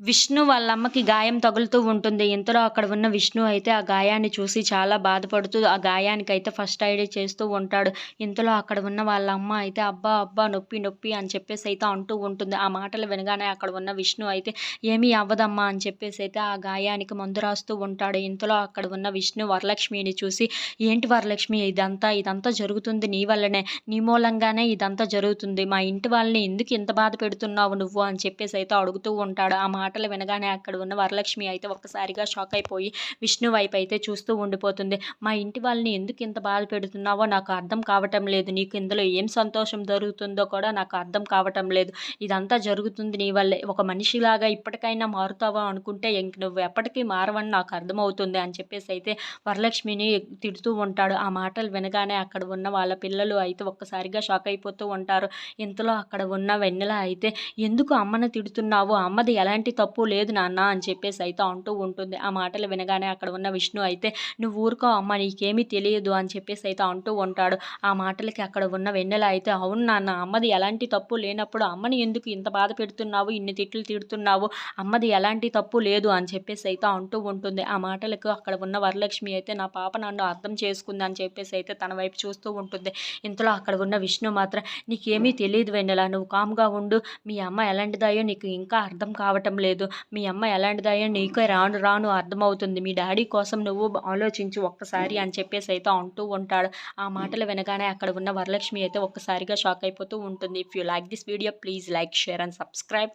విష్ణు వాళ్ళ అమ్మకి గాయం తగులుతూ ఉంటుంది. ఇంతలో అక్కడ ఉన్న విష్ణు అయితే ఆ గాయాన్ని చూసి చాలా బాధపడుతూ ఆ గాయానికైతే ఫస్ట్ ఎయిడ్ చేస్తూ ఉంటాడు. ఇంతలో అక్కడ ఉన్న వాళ్ళ అమ్మ అయితే అబ్బా! అబ్బా! నొప్పి నొప్పి అని చెప్పేసి అయితే అంటూ ఉంటుంది. ఆ మాటలు వినగానే అక్కడ ఉన్న విష్ణు అయితే ఏమీ అవ్వదమ్మా అని చెప్పేసి అయితే ఆ గాయానికి మందు రాస్తూ ఉంటాడు. ఇంతలో అక్కడ ఉన్న విష్ణు వరలక్ష్మిని చూసి ఏంటి వరలక్ష్మి ఇదంతా ఇదంతా జరుగుతుంది నీ వల్లనే. నీ మూలంగానే ఇదంతా జరుగుతుంది. మా ఇంటి వాళ్ళని ఎందుకు ఇంత బాధ పెడుతున్నావు నువ్వు అని చెప్పేసి అయితే అడుగుతూ ఉంటాడు. ఆ మాటలు వినగానే అక్కడ ఉన్న వరలక్ష్మి అయితే ఒక్కసారిగా షాక్ అయిపోయి విష్ణు వైపు అయితే చూస్తూ ఉండిపోతుంది. మా ఇంటి వాళ్ళని ఎందుకు ఇంత బాధ పెడుతున్నావో నాకు అర్థం కావటం లేదు. నీకు ఇందులో ఏం సంతోషం జరుగుతుందో కూడా నాకు అర్థం కావటం లేదు. ఇదంతా జరుగుతుంది నీ వల్లే. ఒక మనిషిలాగా ఇప్పటికైనా మారుతావా అనుకుంటే ఇంక నువ్వు ఎప్పటికీ మారవని నాకు అర్థమవుతుంది అని చెప్పేసి అయితే వరలక్ష్మిని తిడుతూ ఉంటాడు. ఆ మాటలు వినగానే అక్కడ ఉన్న వాళ్ళ పిల్లలు అయితే ఒక్కసారిగా షాక్ అయిపోతూ ఉంటారు. ఇంతలో అక్కడ ఉన్న వెన్నెల అయితే ఎందుకు అమ్మను తిడుతున్నావు? అమ్మది ఎలాంటి తప్పు లేదు నాన్న అని చెప్పేసి అయితే అంటూ ఉంటుంది. ఆ మాటలు వినగానే అక్కడ ఉన్న విష్ణు అయితే నువ్వు ఊరుకో అమ్మ నీకేమీ తెలియదు అని చెప్పేసి అయితే అంటూ ఉంటాడు. ఆ మాటలకి అక్కడ ఉన్న వెన్నెల అయితే అవును నాన్న అమ్మది ఎలాంటి తప్పు లేనప్పుడు అమ్మని ఎందుకు ఇంత బాధ పెడుతున్నావు? ఇన్ని తిట్లు తిడుతున్నావు? అమ్మది ఎలాంటి తప్పు లేదు అని చెప్పేసి అయితే అంటూ ఉంటుంది. ఆ మాటలకు అక్కడ ఉన్న వరలక్ష్మి అయితే నా పాప నన్ను అర్థం చేసుకుంది అని చెప్పేసి అయితే తన వైపు చూస్తూ ఉంటుంది. ఇంతలో అక్కడ ఉన్న విష్ణు మాత్రం నీకేమీ తెలియదు వెన్నెల నువ్వు కామ్‌గా ఉండు. మీ అమ్మ ఎలాంటిదాయో నీకు ఇంకా అర్థం కావటం లేదు. మీ అమ్మ ఎలాంటిదయ్యో నీకే రాను రాను అర్థమవుతుంది. మీ డాడీ కోసం నువ్వు ఆలోచించు ఒక్కసారి అని చెప్పేసి అయితే అంటూ ఉంటాడు. ఆ మాటలు వినగానే అక్కడ ఉన్న వరలక్ష్మి అయితే ఒక్కసారిగా షాక్ అయిపోతూ ఉంటుంది. If you like this video please like, share and subscribe.